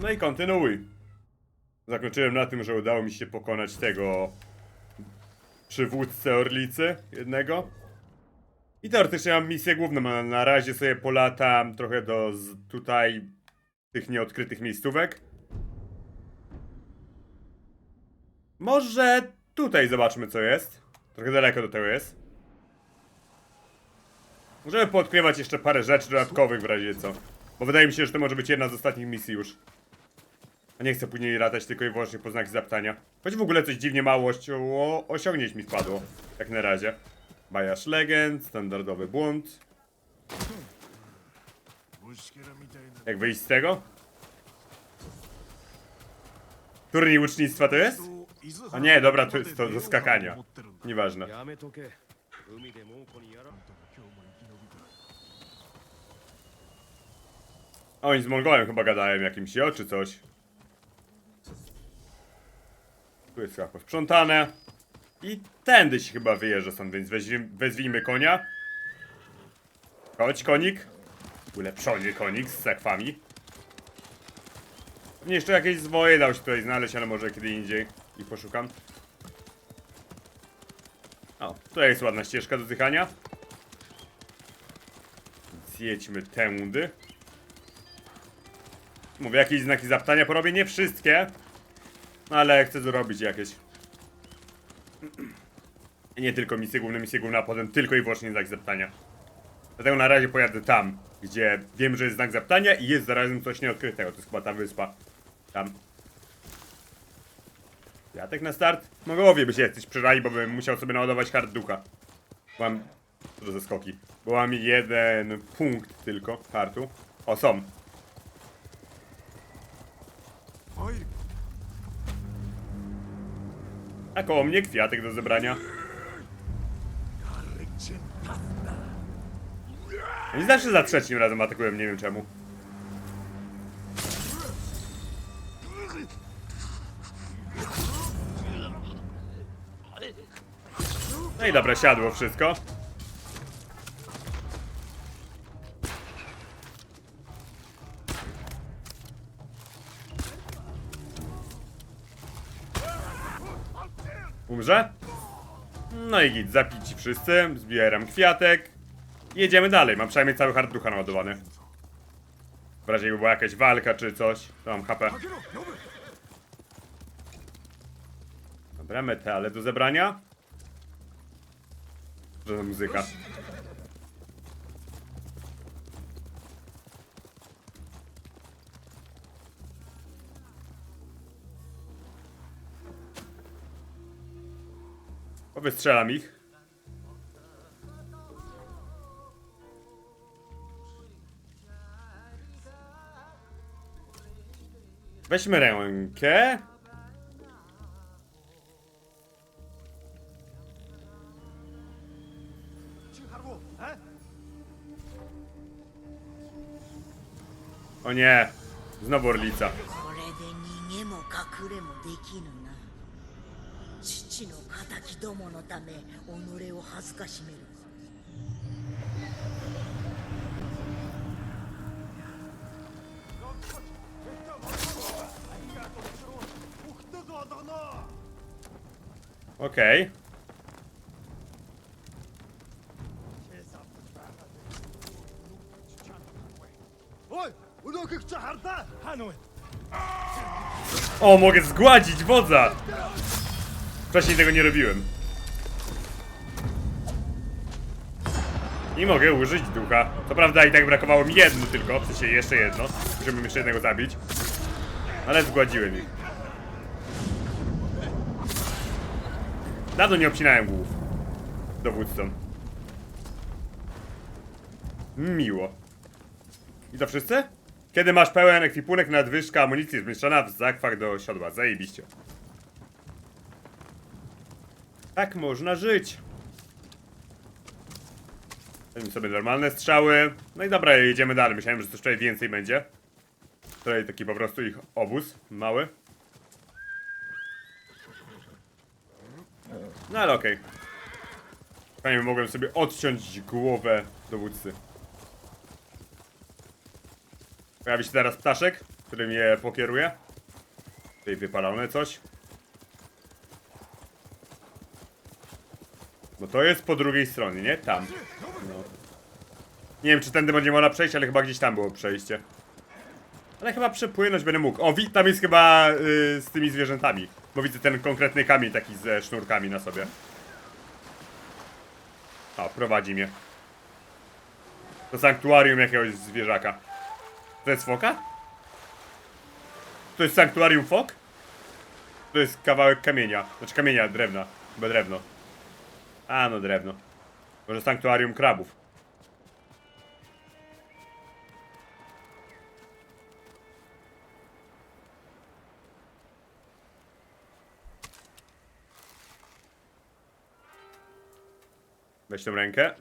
No i kontynuuj. Zakończyłem na tym, że udało mi się pokonać tego przywódcę Orlicy, jednego. I teoretycznie mam misję główną, a na razie sobie polatam trochę do tutaj tych nieodkrytych miejscówek. Może tutaj zobaczmy co jest. Trochę daleko do tego jest. Możemy poodkrywać jeszcze parę rzeczy dodatkowych w razie co. Bo wydaje mi się, że to może być jedna z ostatnich misji już. A nie chcę później latać tylko i wyłącznie po znaki zapytania. Choć w ogóle coś dziwnie mało o, osiągnięć mi wpadło. Jak na razie. Bajasz legend, standardowy błąd. Jak wyjść z tego? Turniej ucznictwa to jest? A nie, dobra, to jest to do skakania. Nieważne. Oni z Mongołem chyba gadają jakimś, jo, czy coś. Jest chyba posprzątane. I tędy się chyba wyjeżdża stąd, więc wezwijmy konia. Chodź, konik. Ulepszony konik z sekwami. Pewnie jeszcze jakieś zwoje dał się tutaj znaleźć, ale może kiedy indziej i poszukam. O, tutaj jest ładna ścieżka do zdychania. Zjedźmy tędy. Mówię, jakieś znaki zapytania porobię, nie wszystkie. Ale chcę zrobić jakieś. Nie tylko misje główne, misje główne, a potem tylko i wyłącznie znak zapytania. Dlatego na razie pojadę tam, gdzie wiem, że jest znak zapytania i jest zarazem coś nieodkrytego. To jest chyba ta wyspa. Tam. Jatek na start? Mogłowie by się jacyś przyrali, bo bym musiał sobie naładować hard ducha. Mam... Co to za skoki? Bo mam jeden punkt tylko hartu. O, są. A koło mnie kwiatek do zebrania. Oni zawsze za trzecim razem atakują, nie wiem czemu. No i dobra, siadło wszystko. Umrze? No i git, zapici wszyscy, zbieram kwiatek. Jedziemy dalej, mam przynajmniej cały hard ducha naładowany. W razie jakby była jakaś walka czy coś, to mam HP. Dobra, metale do zebrania. Za muzyka. Wystrzelam ich. Weźmy rękę. O nie, znowu orlica. 仇どものため己を恥ずかしめる Okej. O, mogę zgładzić wodza! Wcześniej tego nie robiłem. I mogę użyć ducha. Co prawda i tak brakowało mi jedno tylko, w sensie jeszcze jedno, żebym jeszcze jednego zabić. Ale zgładziłem ich. Dawno nie obcinałem głów. Dowódcom. Miło. I to wszyscy? Kiedy masz pełen ekwipunek, nadwyżka amunicji zmieszczona w zakwach do siodła. Zajebiście. Tak można żyć. Weźmy sobie normalne strzały. No i dobra, jedziemy dalej. Myślałem, że coś tutaj więcej będzie. Tutaj taki po prostu ich obóz mały. No ale okej. Fajnie, mogłem sobie odciąć głowę dowódcy. Pojawi się teraz ptaszek. którym je pokieruję. Tutaj wypalone coś. To jest po drugiej stronie, nie? Tam. No. Nie wiem, czy tędy będzie można przejść, ale chyba gdzieś tam było przejście. Ale chyba przepłynąć będę mógł. O, tam jest chyba y, z tymi zwierzętami. Bo widzę ten konkretny kamień taki ze sznurkami na sobie. O, prowadzi mnie. Do sanktuarium jakiegoś zwierzaka. To jest foka? To jest sanktuarium fok? To jest kawałek kamienia. Znaczy kamienia, drewna. Chyba drewno. A, no drewno. Może sanktuarium krabów. Weź tą rękę.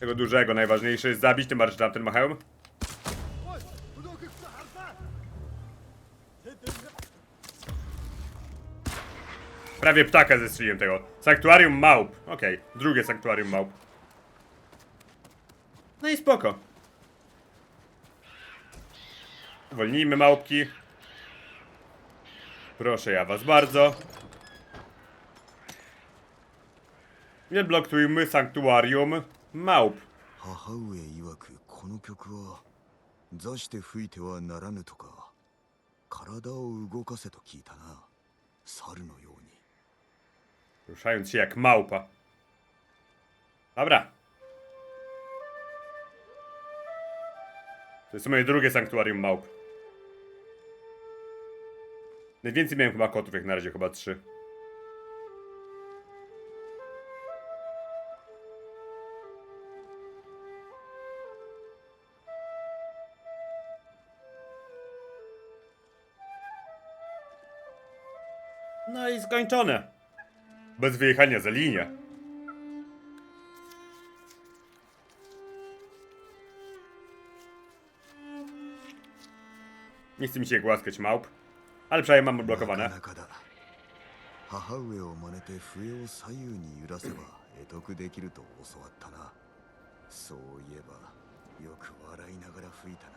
Tego dużego najważniejsze jest zabić, tym bardziej tam ten ma hełm. Prawie ptaka zestrzeliłem tego. Sanktuarium małp. Okej, drugie sanktuarium małp. No i spoko. Zwolnijmy małpki. Proszę ja was bardzo. Nie blokujmy sanktuarium małp. 母上曰くこの曲は座して吹いてはならぬとか体を動かせと聞いたな猿のように に Ruszając się jak małpa. Dobra. To jest moje drugie sanktuarium małp. Najwięcej miałem chyba kotów, jak na razie chyba trzy. No i skończone. Bez wyjechania za linię. Nie chce mi się głaskać małp, ale przynajmniej mam な odblokowane. かなかだ母上を真似て笛を左右に揺らせば得得できると教わったなそういえばよく笑いながら吹いたな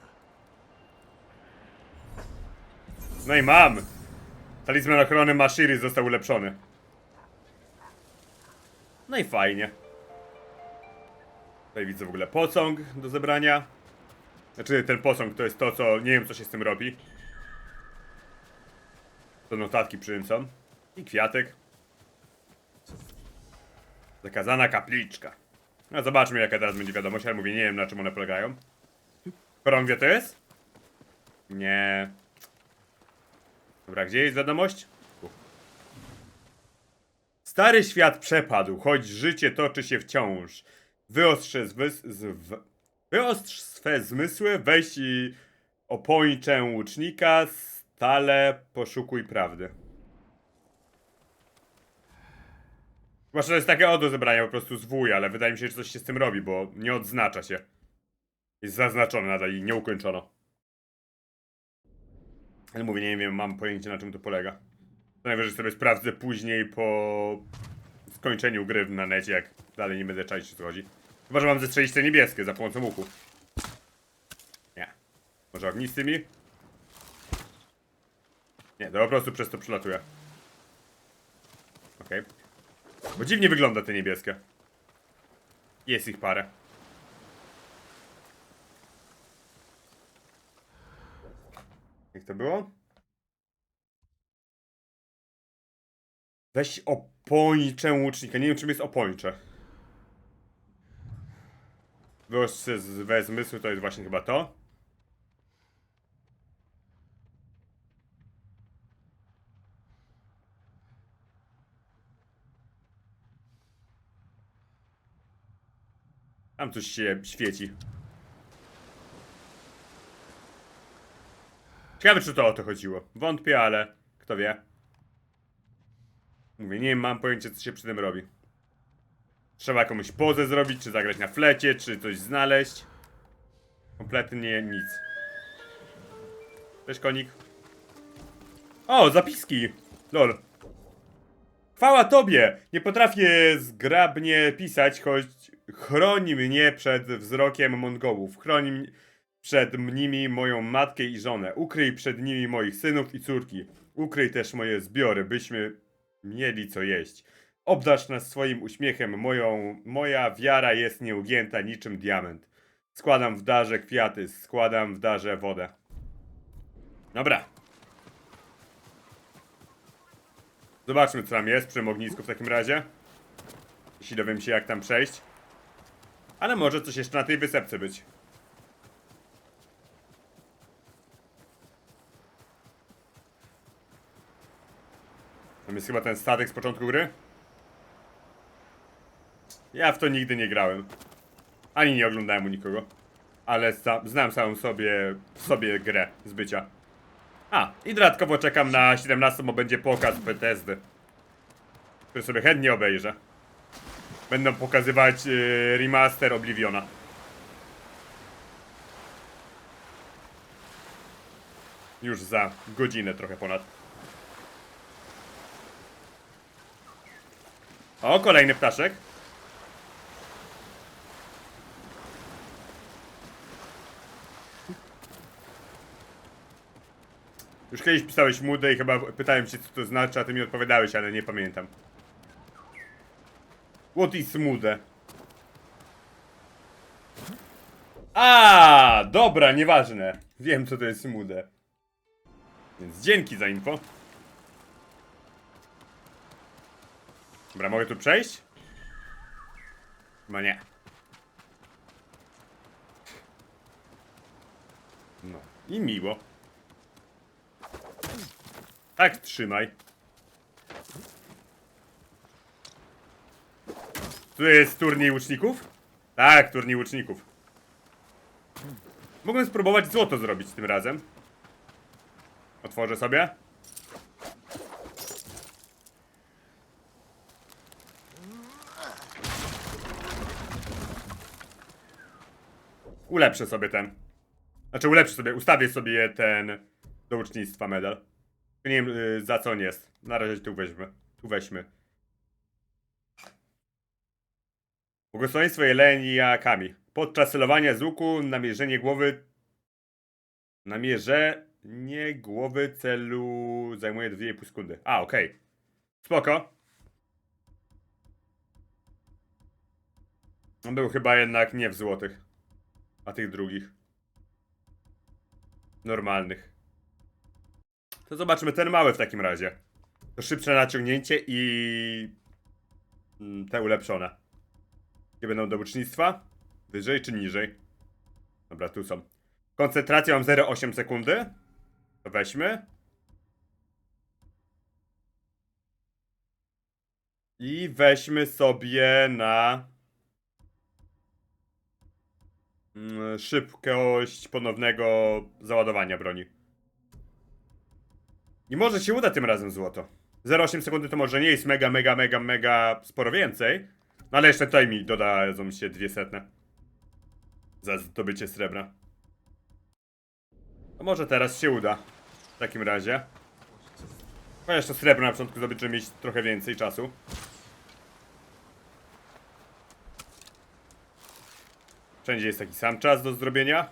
No i mam! Talizman ochrony Mashiri został ulepszony. No i fajnie. Tutaj widzę w ogóle posąg do zebrania. Znaczy ten posąg to jest to, co nie wiem co się z tym robi. To notatki przy tym są. I kwiatek. Zakazana kapliczka. No zobaczmy jaka teraz będzie wiadomość, ale mówię, nie wiem na czym one polegają. Koron wie to jest? Nie. Dobra, gdzie jest wiadomość? Stary świat przepadł, choć życie toczy się wciąż. Wyostrze, zmys- z, w, wyostrz swe zmysły, weź i opończę łucznika, stale poszukuj prawdy. Że to jest takie o do zebrania po prostu zwój, ale wydaje mi się, że coś się z tym robi, bo nie odznacza się. Jest zaznaczone nadal i nie ukończono. Ale mówię, nie wiem, mam pojęcie na czym to polega. Najwyżej sobie sprawdzę później po skończeniu gry na necie, jak dalej nie będę czaić, o co chodzi. Chyba, że mam zestrzelić te niebieskie za pomocą łuku. Nie. Może ognistymi? Nie, to po prostu przez to przylatuję. Okej. Bo dziwnie wygląda te niebieskie. Jest ich parę. Jak to było? Weź opończę łucznika. Nie wiem, czym jest opończe. Wyostrze we zmysły to jest właśnie chyba to. Tam coś się świeci. Ciekawe, czy to o to chodziło. Wątpię, ale kto wie. Mówię, nie mam pojęcia, co się przy tym robi. Trzeba jakąś pozę zrobić, czy zagrać na flecie, czy coś znaleźć. Kompletnie nic. Cześć, konik. O, zapiski! Lol. Chwała tobie! Nie potrafię zgrabnie pisać, choć chroni mnie przed wzrokiem Mongołów. Chroni przed nimi moją matkę i żonę. Ukryj przed nimi moich synów i córki. Ukryj też moje zbiory, byśmy mieli co jeść. Obdarz nas swoim uśmiechem, moją, moja wiara jest nieugięta niczym diament. Składam w darze kwiaty, składam w darze wodę. Dobra. Zobaczmy, co tam jest przy ognisku w takim razie. Jeśli dowiem się, jak tam przejść. Ale może coś jeszcze na tej wysepce być. Tam jest chyba ten statek z początku gry. Ja w to nigdy nie grałem. Ani nie oglądałem u nikogo. Ale sta- znam samą sobie, sobie grę z bycia. A, i dodatkowo czekam na 17, bo będzie pokaz Bethesdy. Który sobie chętnie obejrzę. Będą pokazywać yy, remaster Obliviona. Już za godzinę trochę ponad. O, kolejny ptaszek. Już kiedyś pisałeś mudę i chyba pytałem cię co to znaczy, a ty mi odpowiadałeś, ale nie pamiętam. What is mude? A, dobra, nieważne. Wiem co to jest mude. Więc dzięki za info. Dobra, mogę tu przejść? Chyba nie. No, i miło. Tak, trzymaj. Tu jest turniej łuczników? Tak, turniej łuczników. Mogłem spróbować złoto zrobić tym razem. Otworzę sobie. Ulepszę sobie ten. Znaczy ulepszę sobie, ustawię sobie ten do ucznictwa medal. Nie wiem y, za co on jest. Na razie tu weźmy. Tu weźmy. Błogosławieństwo Jelenia Kami. Podczas celowania z łuku namierzenie głowy. Namierzenie głowy celu zajmuje 2,5 sekundy. A, okej. Spoko. On był chyba jednak nie w złotych. A tych drugich. Normalnych. To zobaczmy ten mały w takim razie. To szybsze naciągnięcie i mm, te ulepszone. Jakie będą do ucznictwa? Wyżej czy niżej? Dobra, tu są. Koncentracja mam 0,8 sekundy. To weźmy. I weźmy sobie na szybkość ponownego załadowania broni. I może się uda tym razem złoto. 0,8 sekundy to może nie jest mega, mega, mega, mega sporo więcej. No ale jeszcze tutaj mi dodadzą się dwie setne. Za zdobycie srebra. To może teraz się uda. W takim razie. Chociaż to srebro na początku zdobyć, żeby mieć trochę więcej czasu. Wszędzie jest taki sam czas do zrobienia.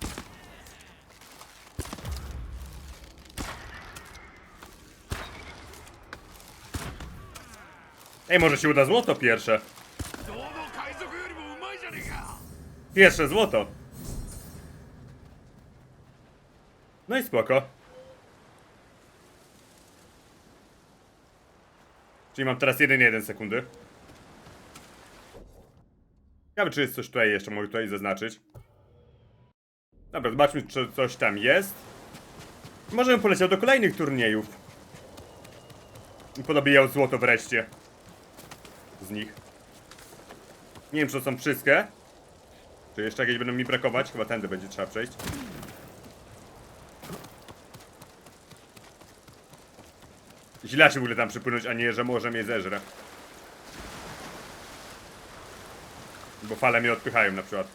Ej, może się uda złoto pierwsze. Pierwsze złoto. No i spoko. Czyli mam teraz 1-1 sekundy. Ciekawe, czy jest coś tutaj jeszcze, mogę tutaj zaznaczyć. Dobra, zobaczmy, czy coś tam jest. Może bym poleciał do kolejnych turniejów. I podobijał złoto wreszcie. Z nich. Nie wiem, czy to są wszystkie. Czy jeszcze jakieś będą mi brakować? Chyba tędy będzie trzeba przejść. Źle się w ogóle tam przypłynąć, a nie, że może mnie zeżre. Bo fale mnie odpychają na przykład.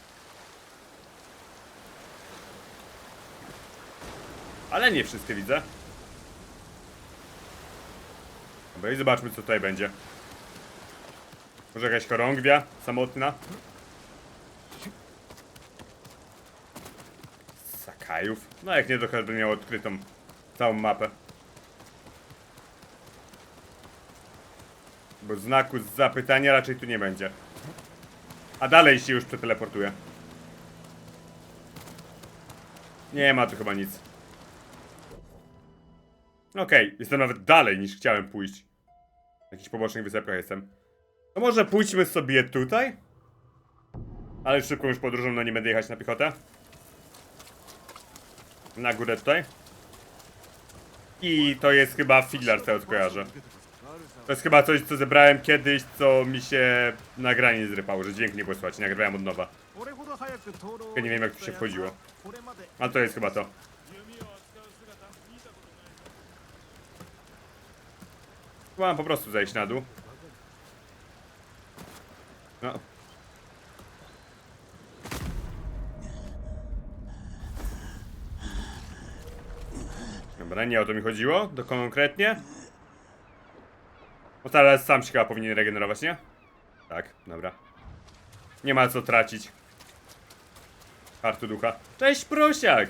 Ale nie wszystkie widzę. Dobra i zobaczmy co tutaj będzie. Może jakaś chorągwia samotna? Sakajów? No jak nie, to każdy miał odkrytą całą mapę. Bo znaku zapytania raczej tu nie będzie. A dalej się już przeteleportuje. Nie ma tu chyba nic. Okej, jestem nawet dalej niż chciałem pójść. Na jakichś pobocznych wysepkach jestem. To może pójdźmy sobie tutaj? Ale szybką już podróżą, no nie będę jechać na piechotę. Na górę tutaj. I to jest chyba filar, co ja odkojarzę. To jest chyba coś, co zebrałem kiedyś, co mi się nagranie nie zrypało, że dźwięk nie było słychać, nagrywałem od nowa. Ja nie wiem jak tu się wchodziło. A to jest chyba to. Chyba mam po prostu zejść na dół. No. Dobra, nie o to mi chodziło, to konkretnie. O teraz sam się chyba powinien regenerować, nie? Tak, dobra. Nie ma co tracić. Kartu ducha. Cześć prosiak!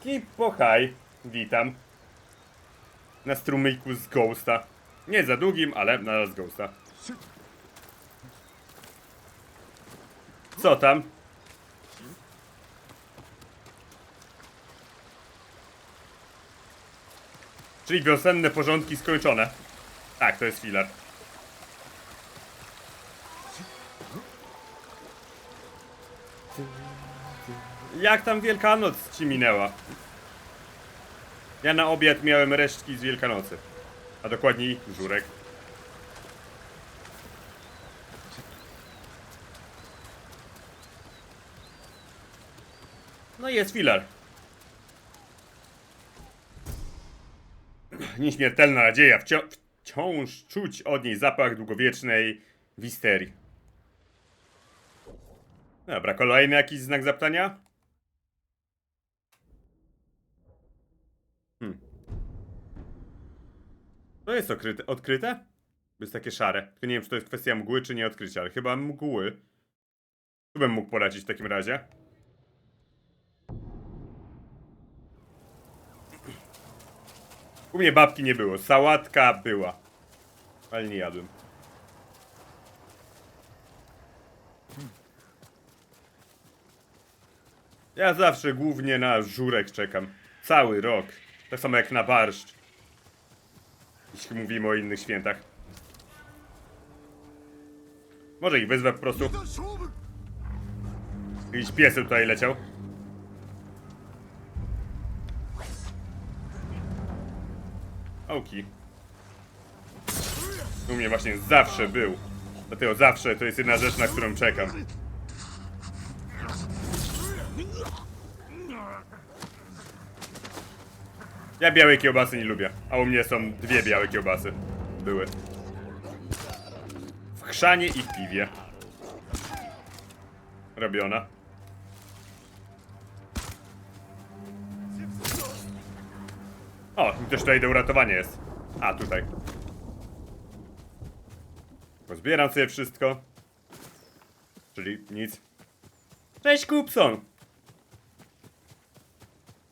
Kipo haj. Witam. Na strumyjku z Ghosta. Nie za długim, ale nadal z Ghosta. Co tam? Czyli wiosenne porządki skończone. Tak, to jest filar. Jak tam Wielkanoc ci minęła? Ja na obiad miałem resztki z Wielkanocy. A dokładniej żurek. No i jest filar. Nieśmiertelna nadzieja. Wciąż czuć od niej zapach długowiecznej wisterii. Dobra, kolejny jakiś znak zapytania? Hmm. To jest okryte, odkryte? Jest takie szare. Nie wiem, czy to jest kwestia mgły, czy nie odkrycia, ale chyba mgły. Tu bym mógł poradzić w takim razie. U mnie babki nie było. Sałatka była. Ale nie jadłem. Ja zawsze głównie na żurek czekam. Cały rok. Tak samo jak na barszcz. Jeśli mówimy o innych świętach. Może ich wyzwę po prostu. Jakiś piesek tutaj leciał. Oki. U mnie właśnie zawsze był. Dlatego zawsze to jest jedna rzecz, na którą czekam. Ja białej kiełbasy nie lubię, a u mnie są dwie białe kiełbasy. Były. W chrzanie i w piwie. Robiona. O, i też tutaj do uratowania jest. A, tutaj. Pozbieram sobie wszystko. Czyli nic. Cześć, Kupson!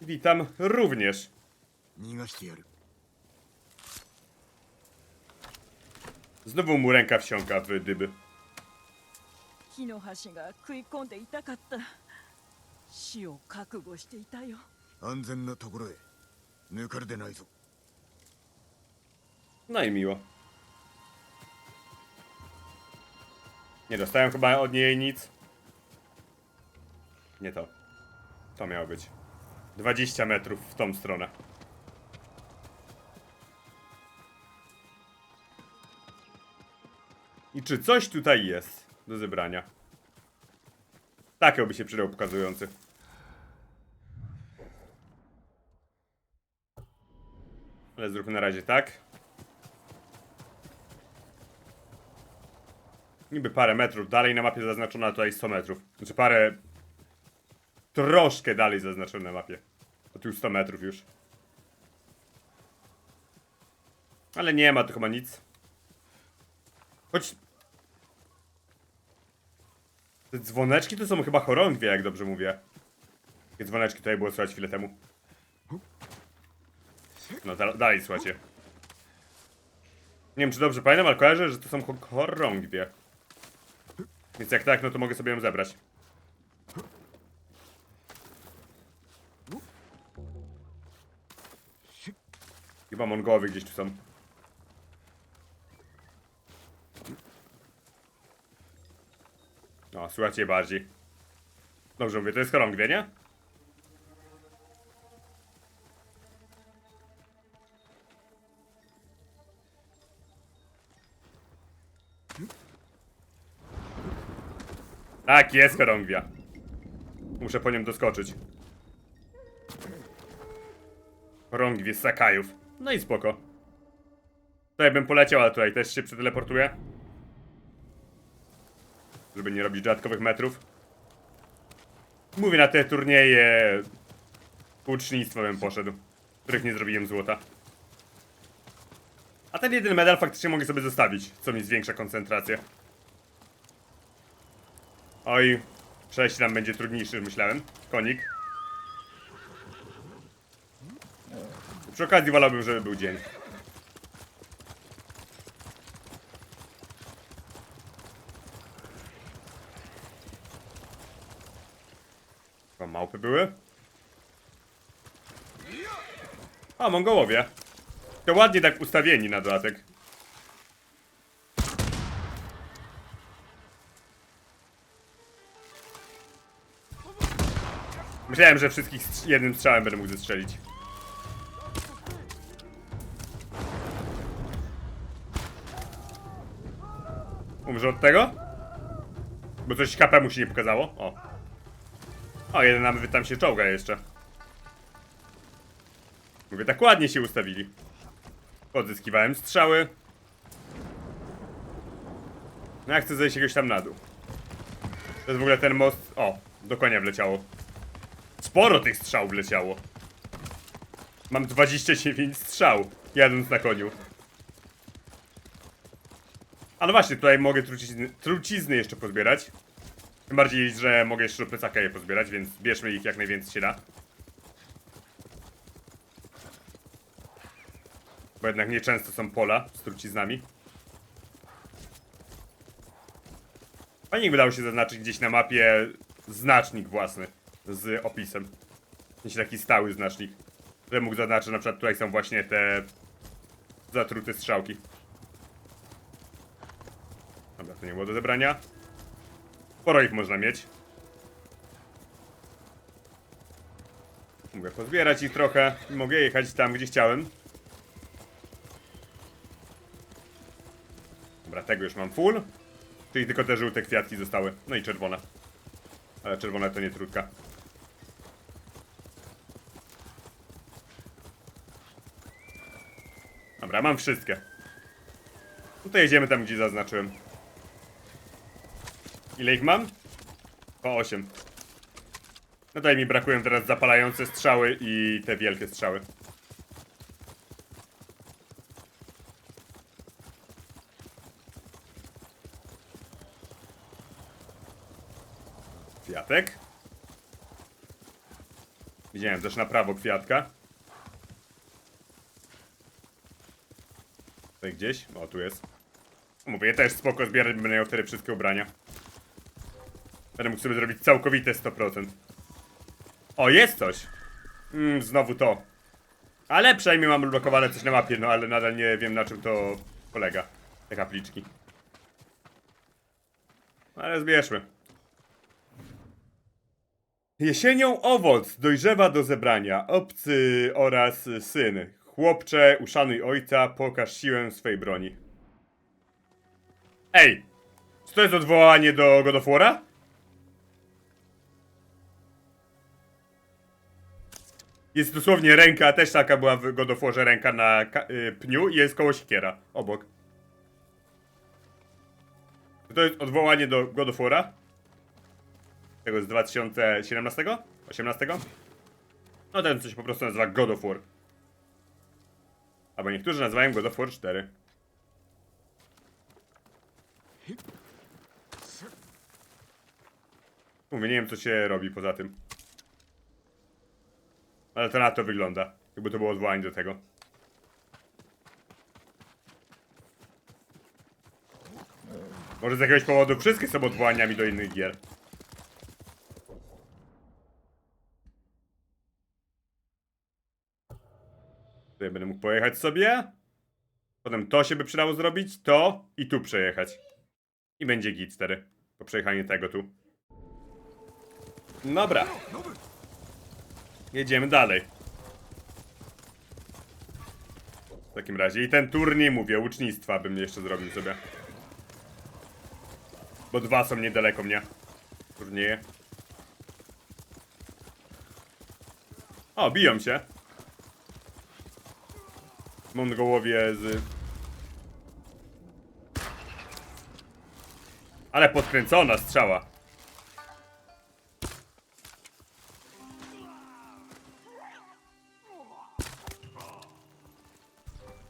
Witam również. 逃がしてやる Znowu mu ręka wsiąka w dyby. 木の橋が食い込んで痛かった死を覚悟していたよ安全なところへ 抜かれてないぞ No i miło. Nie dostałem chyba od niej nic. Nie to. To miało być. 20 metrów w tą stronę. I czy coś tutaj jest do zebrania? Takiego by się przydał pokazujący. Ale zróbmy na razie tak. Niby parę metrów dalej na mapie zaznaczona, a tutaj 100 metrów. Znaczy parę... Troszkę dalej zaznaczone na mapie. To tu 100 metrów już. Ale nie ma tu chyba nic. Choć... Te dzwoneczki to są chyba chorągwie, jak dobrze mówię. Takie dzwoneczki tutaj było słychać chwilę temu. No da dalej słuchajcie. Nie wiem czy dobrze pamiętam, ale kojarzę, że to są cho- chorągwie. Więc jak tak, no to mogę sobie ją zebrać. Chyba mongołowie gdzieś tu są. No, słuchajcie bardziej. Dobrze mówię, to jest chorągwie, nie? Tak, jest chorągwia. Muszę po nią doskoczyć. Chorągwie z Sakajów. No i spoko. Tutaj bym poleciał, ale tutaj też się przeteleportuję. Żeby nie robić dodatkowych metrów. Mówię, na te turnieje ucznictwa bym poszedł. Których nie zrobiłem złota. A ten jeden medal faktycznie mogę sobie zostawić, co mi zwiększa koncentrację. Oj, przejść nam będzie trudniejszy myślałem. Konik. Przy okazji wolałbym, żeby był dzień. Chyba małpy były? A, Mongołowie. To ładnie tak ustawieni na dodatek. Myślałem, że wszystkich jednym strzałem będę mógł zestrzelić. Umrze od tego? Bo coś HP mu się nie pokazało? O. O, jeden nawet tam się czołga jeszcze. Mówię, tak ładnie się ustawili. Odzyskiwałem strzały. No ja chcę zejść jakoś tam na dół. To jest w ogóle ten most... O, do konia wleciało. Sporo tych strzał wleciało. Mam 29 strzał, jadąc na koniu. A no właśnie, tutaj mogę trucizny, trucizny jeszcze pozbierać. Tym bardziej, że mogę jeszcze do plecaka je pozbierać, więc bierzmy ich jak najwięcej się da. Bo jednak nieczęsto są pola z truciznami. Fajnie by dało się zaznaczyć gdzieś na mapie znacznik własny z opisem. Sensie taki stały znacznik. Że mógł zaznaczyć, na przykład tutaj są właśnie te zatrute strzałki. Dobra, to nie było do zebrania. Sporo ich można mieć. Mogę pozbierać ich trochę. Mogę jechać tam, gdzie chciałem. Dobra, tego już mam full. Czyli tylko te żółte kwiatki zostały. No i czerwone. Ale czerwone to nie trudka. Dobra, mam wszystkie. Tutaj jedziemy tam, gdzie zaznaczyłem. Ile ich mam? Po 8. No tutaj mi brakują teraz zapalające strzały i te wielkie strzały. Kwiatek. Widziałem też na prawo kwiatka. Tutaj gdzieś? O, tu jest. Mówię, też spoko zbierać, będę miał wtedy wszystkie ubrania. Będę mógł sobie zrobić całkowite 100%. O, jest coś! Mm, znowu to. Ale przynajmniej mam blokowane coś na mapie, no ale nadal nie wiem na czym to polega. Te kapliczki. Ale zbierzmy. Jesienią owoc dojrzewa do zebrania. Obcy oraz syn. Chłopcze, uszanuj ojca, pokaż siłę swej broni. Ej! Czy to jest odwołanie do God of War'a? Jest dosłownie ręka, też taka była w God of Warze, ręka na y, pniu i jest koło siekiera, obok. Czy to jest odwołanie do God of War'a? Tego z 2017? 18? No ten coś po prostu nazywa God of War. Albo niektórzy nazywają go do For 4. Mówię, nie wiem co się robi poza tym. Ale to na to wygląda. Jakby to było odwołanie do tego. Może z jakiegoś powodu wszystkie są odwołaniami do innych gier. Tutaj będę mógł pojechać sobie. Potem to się by przydało zrobić, to i tu przejechać. I będzie git 4. Po przejechaniu tego tu. Dobra. Jedziemy dalej. W takim razie. I ten turniej, mówię, ucznictwa bym jeszcze zrobił sobie. Bo dwa są niedaleko mnie. Turnieje. O, biją się. Mongołowie z... Ale podkręcona strzała.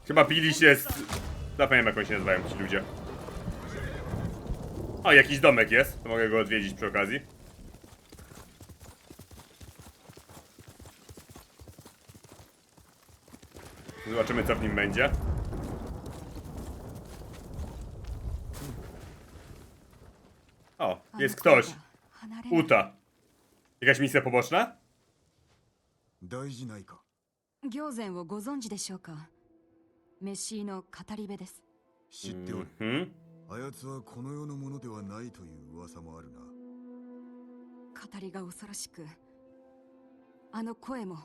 Chyba bili się z... Zapomniałem jak oni się nazywają ci ludzie. O, jakiś domek jest. Mogę go odwiedzić przy okazji. Zobaczymy co w nim będzie. O, jest ktoś. Uta. Jakaś misja poboczna? 大事ないか行前をご存知でしょうかメッシーの語り部です知っておる Hmm? あやつはこの世のものではないという噂もあるな語りが恐ろしくあの声も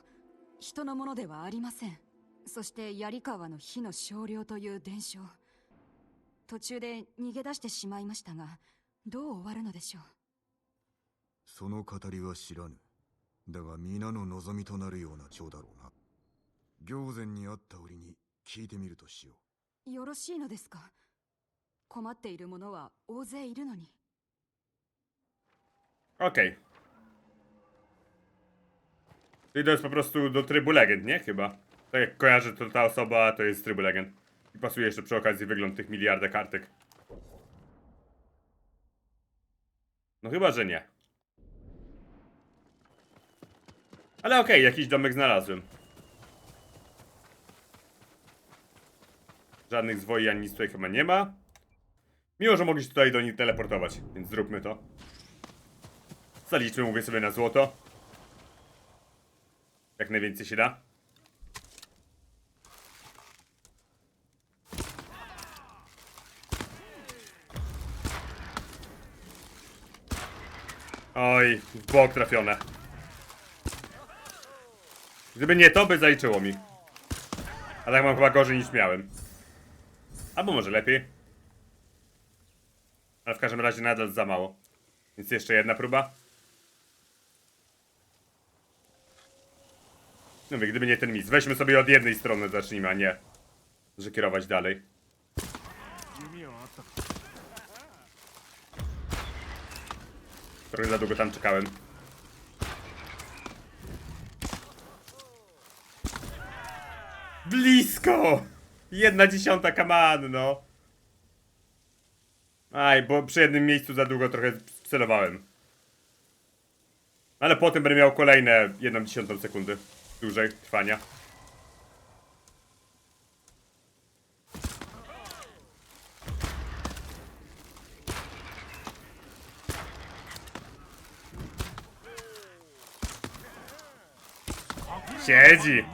人のものではありません そして槍川の火の少量という伝承。途中で逃げ出してしまいましたがどう終わるのでしょう？その語りは知らぬ。だが皆の望みとなるような蝶だろうな。行前にあった折に聞いてみるとしよよろしいのですか？困っている者は大勢いるのに。Okej. Czyli to jest po prostu do trybu legend, nie? Chyba. Tak jak kojarzę, to ta osoba to jest trybu legend. I pasuje jeszcze przy okazji wygląd tych miliarda kartek. No chyba, że nie. Ale okej, jakiś domek znalazłem. Żadnych zwoi ani nic tutaj chyba nie ma. Miło, że mogli się tutaj do nich teleportować, więc zróbmy to. Zaliczmy, mówię sobie na złoto. Jak najwięcej się da. Oj, w bok trafione. Gdyby nie to, by zaliczyło mi. A tak mam chyba gorzej niż miałem. Albo może lepiej. Ale w każdym razie nadal za mało. Więc jeszcze jedna próba. No wie, gdyby nie ten mis. Weźmy sobie od jednej strony zacznijmy, a nie, że kierować dalej. Trochę za długo tam czekałem. Blisko! Jedna dziesiąta kaman, no. Aj, bo przy jednym miejscu za długo trochę celowałem. Ale potem będę miał kolejne jedną dziesiątą sekundy dłużej trwania. Siedzi.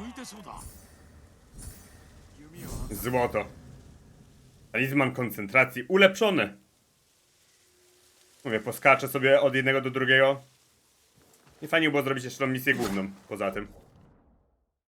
Złoto. Talizman koncentracji ulepszony. Mówię, poskaczę sobie od jednego do drugiego. I fajnie było zrobić jeszcze tą misję główną, poza tym.